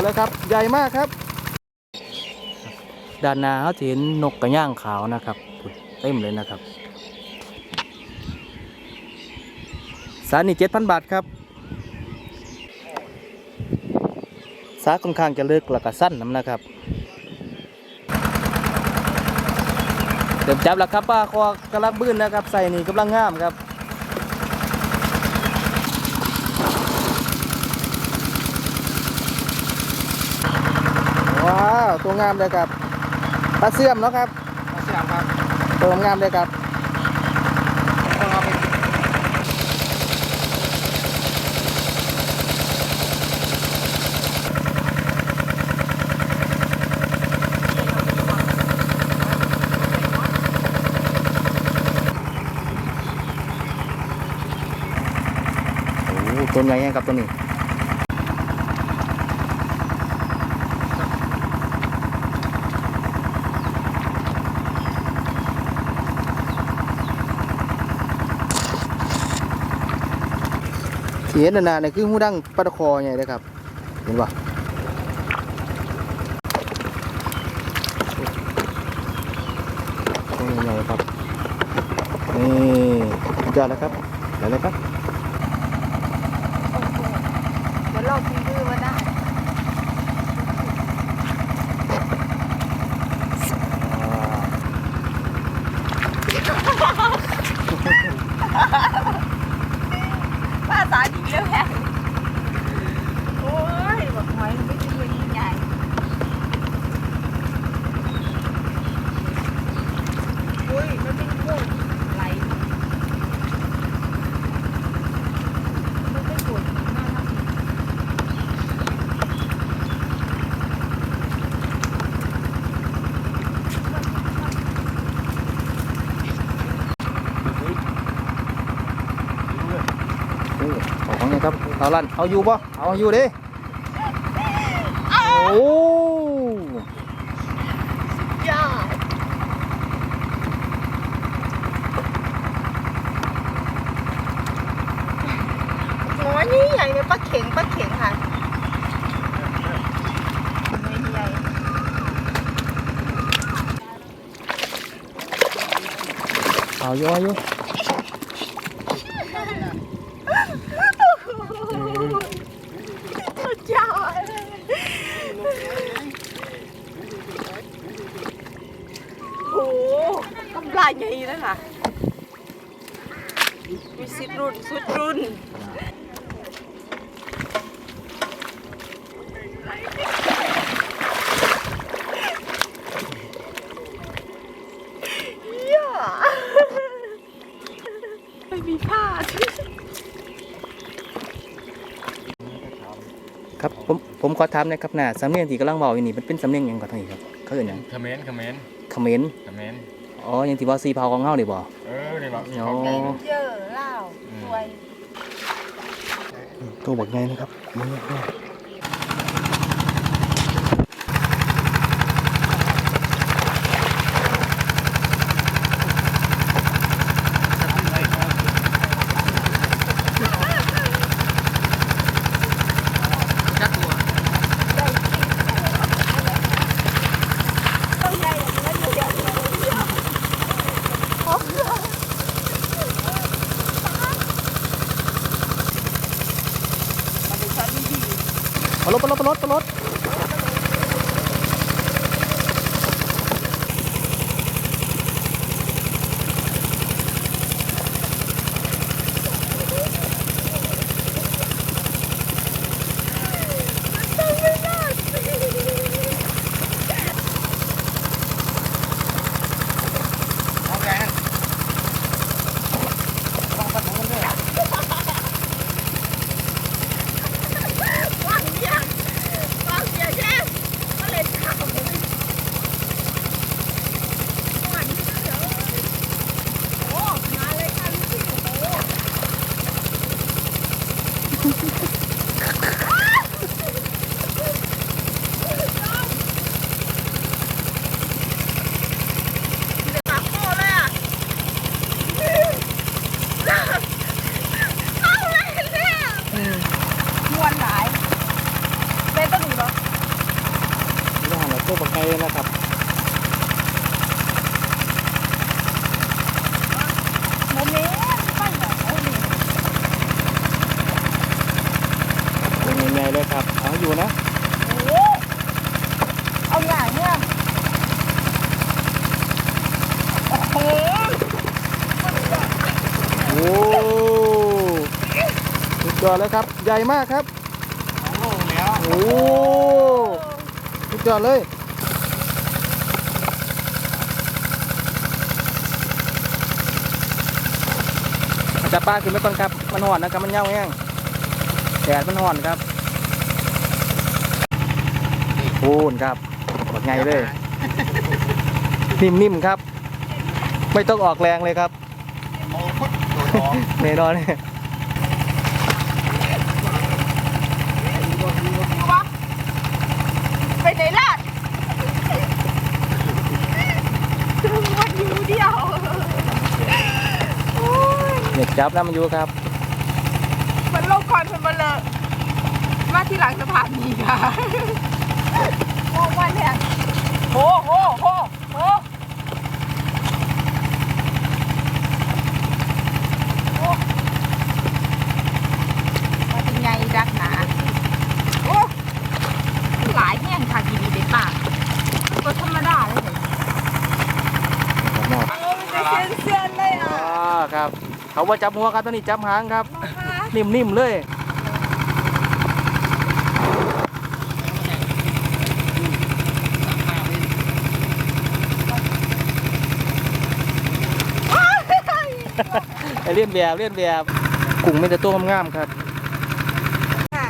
ดเลยครับ ใหญ่มากครับ ด้านหน้าเขาเห็นนกกระย่างขาวนะครับเต็มเลยนะครับ สานี่เจ็ดพันบาทครับสาค่อนข้างจะเลิกแล้วก็สั้นน้ำนะครับเดี๋ยวจับแล้วครับป้าคอกำลังบื้นนะครับ ใส่นี่กำลังงามครับ ว้าว ตัวงามเลยครับปลาเสื่อมเนาะครับมาเสียครับตัวงามเลยครับต้องเอาไปโอ้ตัวใหญ่ยังครับตัวนี้ เห็นนานๆนี่คือหูดังปลาตะคอไงนะครับ เห็นปะตัวใหญ่ครับ นี่สุดยอดแล้วครับไหนเลยครับ เดี๋ยวเราพิมพ์ชื่อมาได้ ป้าสาดีแล้วแค่โอ้ยบอกหอยมันไม่ใช่ตัวยิ่งใหญ่อุ้ยมันเป็นกุ้งไหลมันเป็นปวดหัวมากนะ โอ้เอาของไง ครับเอาลั่นเอาอยู่ปะเอาอยู่ดิโอ้ยอดหัวนี่ใหญ่เลยปลาเข็งปลาเข็งค่ะไม่ใหญ่เอาอยู่เอาอยู่ สุดยอดโอ้โห กำไรใหญ่แล้วค่ะมีสิบรุ่นสุดรุ่นเย่าไม่มีพลาด ครับผมผมขอถามหนะครับน่ะสำเนียงที่กำลังบอกอยู่นี่มันเป็นสำเนียงหยังก่อนทางนี้ครับเขาเอ่ยหยังคอมเมนต์คอมเมนต์เขมรคอมเมนต์ อ๋อยังที่ว่าซีเผาของเฮานี่บ่ เออนี่แบบมีอ๋อของเลแข็งนเจอร์เหล้าสวย ตัวบักใหญ่นะครับมือ ปลารถปลารถปลารถปลา ยอดเลยครับ ใหญ่มากครับโอ้แล้วโอ้สุดยอดเลยจับปลาขึ้นไปก่อนครับ มันห่อนนะครับ มันเน่าแห้งแดดมันห่อนครับพูนครับบอกไงเลย นิ่มๆครับ ไม่ต้องออกแรงเลยครับโอ้พุทธตัวท้องแน่นอน ไปไหนล่ะถึงวันอยู่เดียวโอ้ย เน็ตจับแล้วมันอยู่ครับ มันโลกก่อนมันมาเลยมาที่หลังสถานีค่ะโอ้วันเนี่ยโหโหโหโหโอ้มาเป็นไงรักหนาโอ้หลายแห่งค่ะกีดีเด็ดปากก็ธรรมดาเลยเนี่ยเออมันจะเซียนๆเลยอะ อ่าครับ เขาว่าจับหัวครับตัวนี้จับหางครับ นิ่มๆเลยไอเลียนแบบเลียนแบบกุ้งมีแต่ตัวงามๆครับ ค่ะ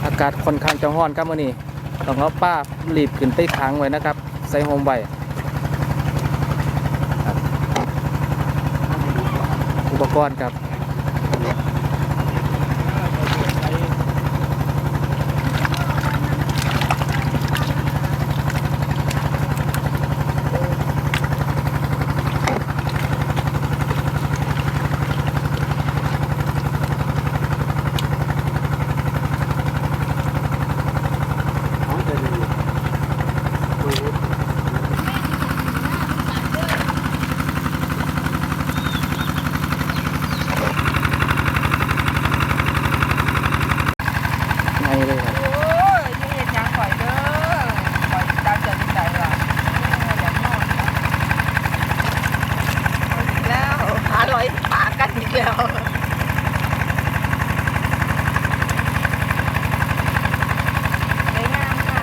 โอ้ อากาศค่อนข้างจะร้อนครับมื่อนี้ต้องเอาป้ารีบขึ้นไปขังไว้นะครับ ใส่โฮมไว้อุปกรณ์ครับ ไงเลยครับ โอ้ยนี่เห็นยังข่อยเด้อข่อยตามใจเป็นใจว่ะอยากนอนนะเอาอีกแล้วหาร้อยปากันอีกแล้วสวยงามค่ะ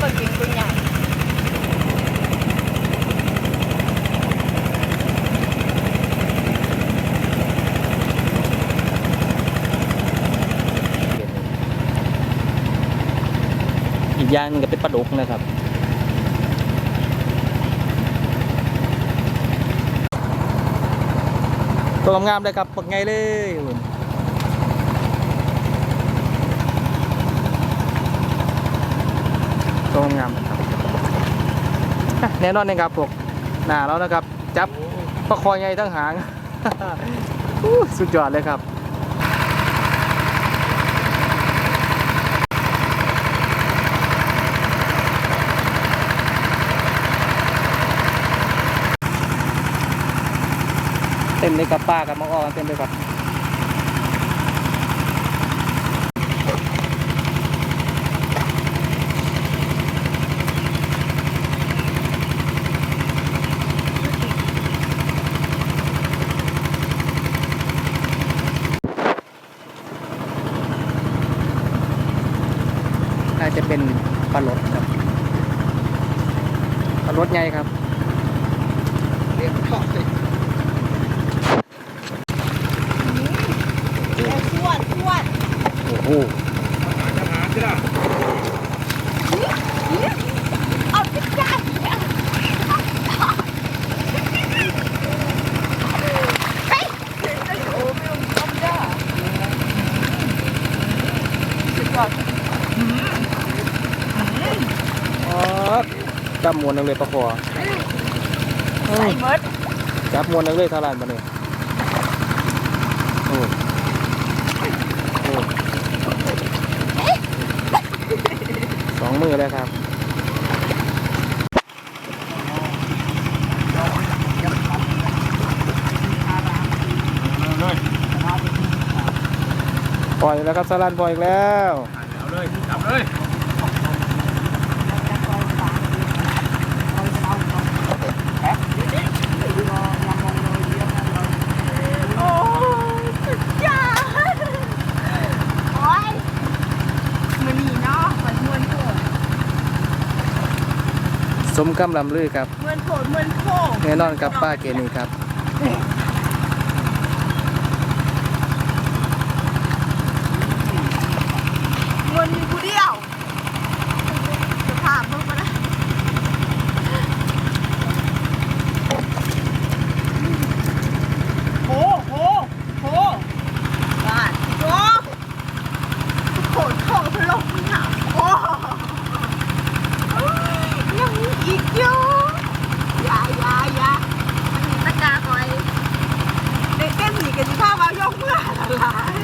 คนกินตัวใหญ่ อีกอ ย่างนึงก็เป็นปลาดุกนะครับตัวงามๆเลยครับปักไงเลยตัวงามครับแน่นอนนะครับพวกหน้าแล้วนะครับ จับประคอยไงทั้งหางสุดยอดเลยครับ เต็มเลยกับป้ากับมังออนเต็มเลยครับน่าจะ เป็นปลาลดครับปลาลดไงครับ เรียกทอดเลย สวดสวด โอ้โหอาหารที่ละเอาไปจ้าเฮ้ยโอ้ไม่ต้องต้มจ้าสุดยอดอ๋อจับมวนหนึงเลยปลาคอใส่เมิดจับมวนหนึงเลยเท่าไหร่มาเนี่ยโอ้โอ้สอง มือเลยครับเลยปล่อยแล้วครับสลันปล่อยอีกแล้ว เอาเลยจับเลย โอ้สุดยอดโอ้ยมันนี่เนาะมันมวนโผด สมกำลำลือครับมวนโผดมวนโผดแน่นอนครับป้าเกนี่ครับ มวนมีผู้เดียวสภาพมึงมานะโอ้โหโหบ้านโอ้โหโถพลงเนี่ยโอ้ยังมีอีกอยู่อย่าอย่าอย่ามันมีตะกาคอยเด็กเต้นหนีกันที่ข้าวเอายกเมื่อละลาย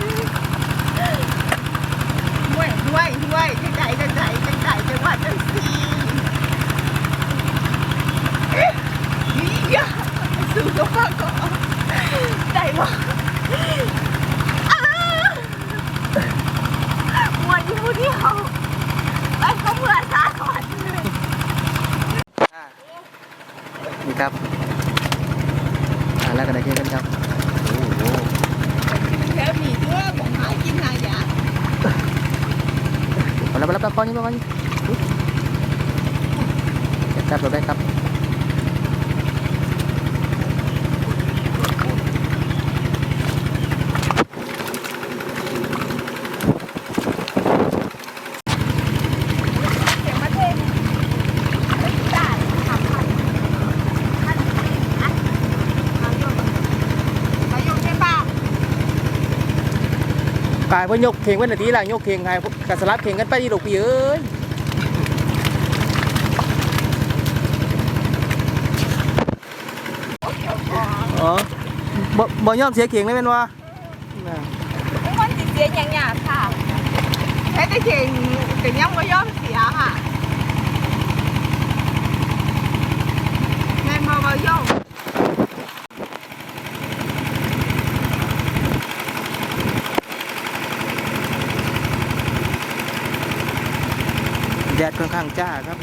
ด้วยด้วยด้วยจังใจจังใจจังใจจังหวัดจังสีนี่อย่าสู้กับป้าก่อนใจบ่อ้ามวนอยู่ผู้เดียวไปก็เมื่อซาก่อน นี่ ครับอ่าแล้วก็ได้กินกันครับโอ้โหแค่มีด้วยผมหากินหายาเอาแล้วแล้วแล้วพอนี่พอนี่จับเราได้ครับ เสียงมาเทนไม่ได้ทำพันพันอันมาโยนมาโยนใช่ป่ะ กายเพ่อยกเข่งไว้หนทีลังยกเข่งไงกับสลับเข่งกันไปดีลูกพี่เอ้ยอ๋อบ่บ่ยอมเสียเข่งเลยเป็นวะน่ะไม่วันติดเสียอย่างหยาบค่ะแค่แต่เก่งแต่ยังไม่ยอมเสียค่ะแม่มาเอาโยกแค่อนข้างจ้าครับ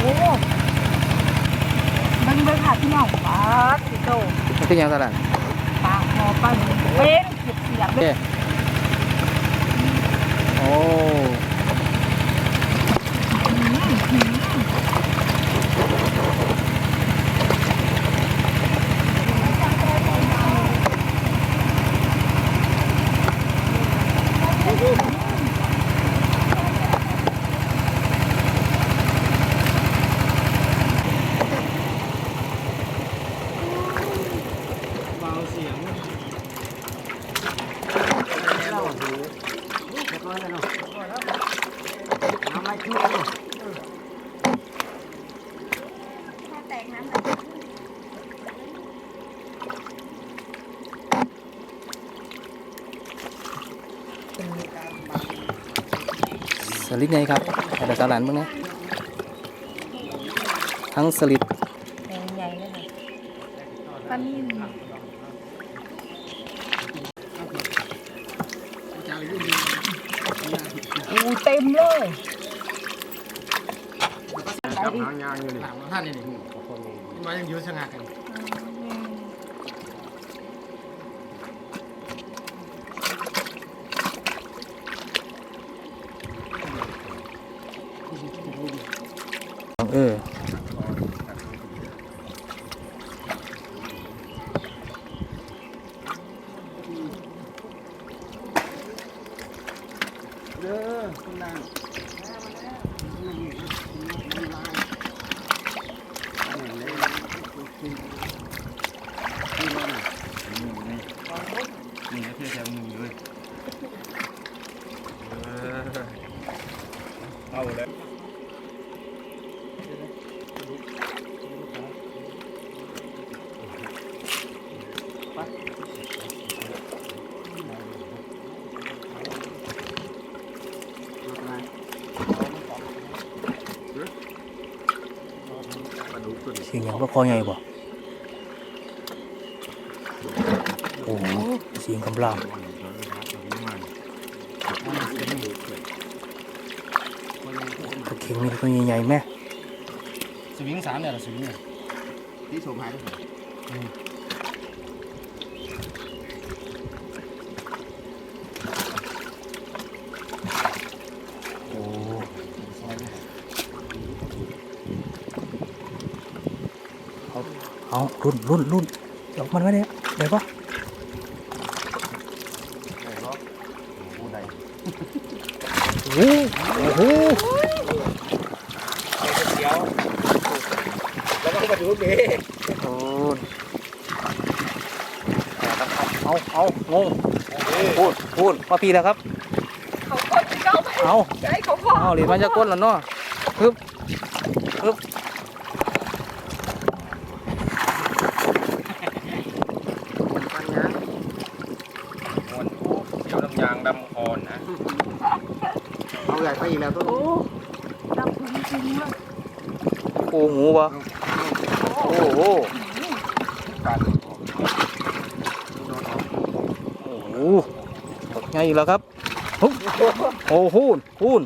โอ้มันเป็นค่ะพี่น้องป้าสิโตมันเป็นยังไงล่ะ ปากคอปั้นเป็นเสียบเสียบ เด้โอ้ส ลิดไงครับเอาแต่สลันมึงนะทั้งสลิดใหญ่เลยนะปลานิ่มเลยยุ่งดีอู้เต็มเลยจับหางยางอยู่นี่หลังท่านนี่นี่มายังยืดชะงักกัน เออ เด้อคุณนางนี่นะเพื่อจะมือเลย เอาเลยเสียงอย่างปลาคอใหญ่บ่โอ้โหเสียงกำลัง นี่ตัวใหญ่ๆแม่สวิงสามเนี่ยสวิงเนี่ยที่สมหายได้ไหมโอ้เอาเอารุ่นรุ่นรุ่นออกมันไว้เนี่ยได้ปะ ได้หรอผู้ใด โอ้โห เดี๋ยวแล้วก็มาดูเบ โอ้ยเอาเอา งงพูดพูดมาพี่แล้วครับ เขาคนที่เก้าไปเอาจะให้เขาพอเอาเหรียญมันจะก้นแล้วเนาะฮึบฮึบมวนเดี๋ยวลำยางดำคอนนะ เอาใหญ่ไปอีกแล้วต้นโอ้ดำจริงๆเลยโอ้หูปะโอ้โหการ โอ้โห ไงอีกแล้วครับโอ้พูนพูน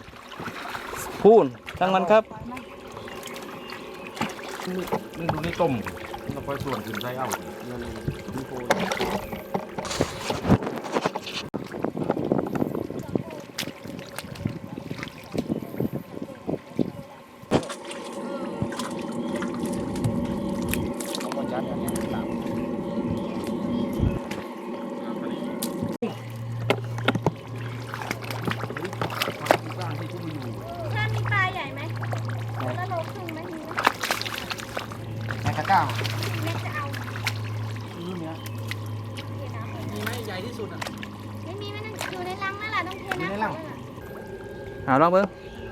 พูนทั้งมันครับนี่ดูนี่ต้มเราค่อยส่วนขึ้นใส่เอาถ้ามีปลาใหญ่ไหมแล้วโลครึ่งไหมมีไหม ในตะกร้า แม่จะเอา นี่เนี่ย เทน้ำไป มีไหมใหญ่ที่สุดอะ ไม่มีมันอยู่ในรังนั่นแหละต้องเทน้ำ อยู่ในรัง ก่อนนั่นแหละ เอาลองเบิ้ง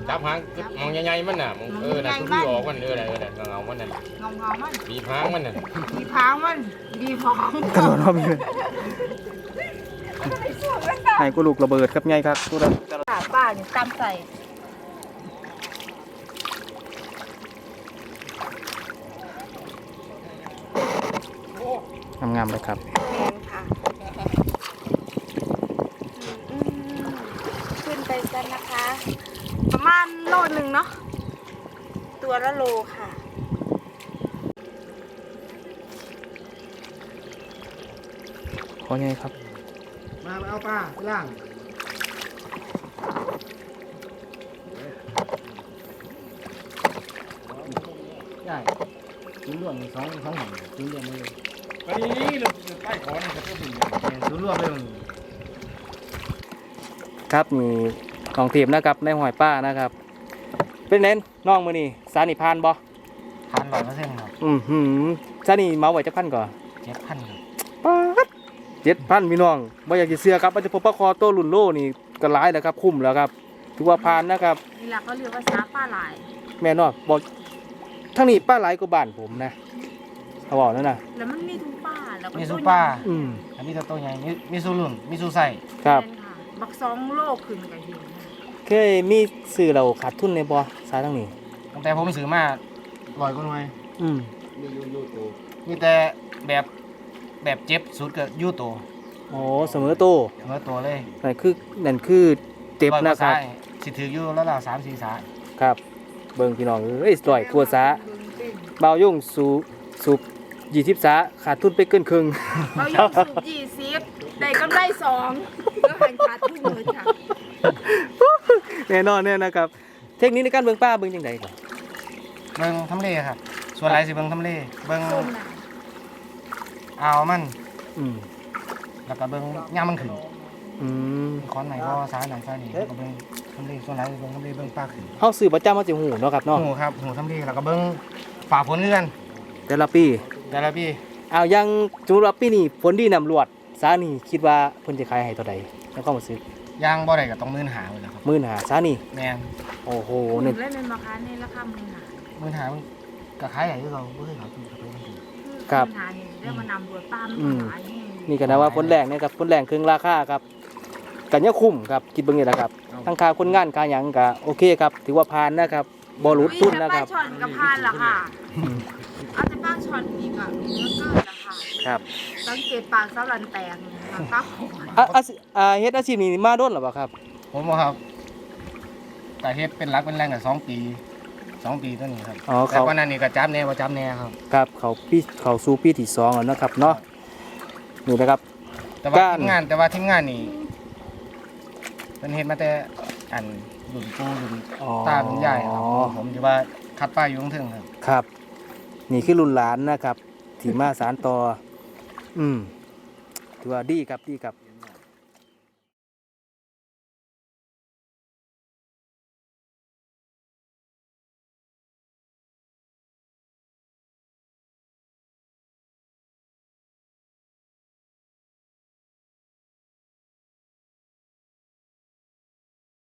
จับหางมองใหญ่ๆมันน่ะมองเออน่ะทุกที่ออกมันเออน่ะเออน่ะเงาๆมันน่ะเงาเงามันบีบหางมันน่ะดีพางมันดีพางกระโดดรอบนี้เลยให้กูลูกระเบิดครับไงครับกูได้ป้าป้าเนี่ยตามใส่งามๆเลยครับ แพงค่ะอืมขึ้นไปกันนะคะ ประมาณโลหนึ่งเนาะตัวละโลค่ะ ขอ ไงครับ มาเอาปลาไปล่างใหญ่ศูนย์รวมสองสองหันศูนย์รวมเลยไปนี่เราใต้คอนี่ก็ถึงศูนย์รวมเลยครับมีของทีมนะครับในหอยป้านะครับ เป็นเน้นน้องมือนี่สานิพานบ่พันร้อยเปอร์เซ็นต์ครับอืมหืมสานี่เมาไว้จะพันก่อนเจ็ดพันครับป๊าด เจ็ดพันพี่น้องบ่อยากจะเสือครับมันจะพบปลาคอโตรุ่นโลนี่ก็ร้ายแล้วครับ คุ้มแล้วครับ ถือว่าพานนะครับ นี่แหละเขาเรียกว่าซาป้าหลายแม่นอนบอกทั้งนี้ป้าหลายกว่าบ้านผมนะเขาบอกนั่นนะแล้วมันมีทุกป้าแล้วก็มีต้ซูนปลาอืมอันนี้ตัวใหญ่มีมีซูรุ่นมีซูใส่ครับแม่นค่ะบักสองโลขึ้นกับหินเคยมีซื้อเราขาดทุนในบ่สายทั้งนี้ ตั้งแต่ผมซื้อมาลอยกว่าหน่วยอืมมียูยูตูมีแต่แบบ แบบเจ็บสุดก็ยูโตออ๋อเสมอโตวเมื่อตัวเลยนั่นคือนั่นคือเต็บนะครับสิถืออยู่แล้วล่ะสามสี่สายครับ เบิ่งพี่น้องเอ้ยร่อยกลัวซาเบายุ่งสูสูบยี่สิบสาขาดทุนไปเกินครึ่งเราอยู่สูบยี่สิบได้กำไรสองแล้วหันขาดทุนเลยค่ะแน่นอนเนี่ยนะครับ เทคนิคในการเบิ่งป้าเบิ่งยังไงก่อนเบิ่งทำเลครับส่วนหลายสิเบิ่งทำเลเบิ่ง ส้มน่ะอ่าวมันอืมแล้วก็เบิ่งย่ามมันขึ้นอืมคอนไหนก็สายไหนสายนี่แล้วก็เบิ่งทำเลส่วนหลายสิเบิ่งทำเลเบิ่งปลาขึ้นเฮาซื้อประจำมาสิหูเนาะครับเนาะหูครับหูทำเลแล้วก็เบิ่งฝ่าฝนเงื่อนแต่ละปีแต่ละปีเอายังสมมุติว่าปีนี้ฝนดีนำรวดซานี่คิดว่าเพิ่นจะขายให้เท่าใดในความรู้สึกย่างบ่ได้ก็ต้องมื่นหาเลยครับมื้อหาซานี่แม่นโอ้โหหนี่นึ่งเล่นเป็นราคาในราคาหมื่นหามื่นหามันก็ขายใหญ่ที่เราบ่เคยขายถูกไปมันถูก ครับ หมื่นหาเนี่ย เรียกว่านำรวจป้ามันอืมขายแห้งนี่ก็นะว่าฝนแรงเนี่ยครับฝนแรงครึ่งราคาครับกันยังคุ้มครับคิดเบิ่งนี่แหละครับทั้งค่าคนงานค่าหยังก็โอเคครับ ถือว่าผ่านนะครับบ่หลุดทุนนะครับอุ้ยแต่ป้าช็อตกับพานล่ะค่ะเอาแต่ป้าช็อตอีกอะเนื้อเกินนะคะครับสังเกตปากเสาลันแตกนะคะป้าขออะอาชีอ่าเฮ็ดอาชีพนี้มาโดนหรือเปล่าครับผมบ่ครับแต่เฮ็ดเป็นรักเป็นแรงก็สองปี สองปีตัวนี้ครับอ๋อแต่เขาวันนั้นนี่ก็จับแน่บ่จับแน่ครับ ครับเขาพี่เขาสู่ปีที่สองแล้วนะครับเนาะนี่นะครับ แต่ว่าการทีมงานแต่ว่าทีมงานนี่เป็นเฮ็ดมาแต่อันรุ่นปู่รุ่นอ๋อ ตารุ่นยายครับผมที่ว่าคัดป้ายอยู่ข้างเทึงครับ ครับ นี่คือรุ่นหลานนะครับที่มาสารต่อ อืมถือว่าดีครับดีครับ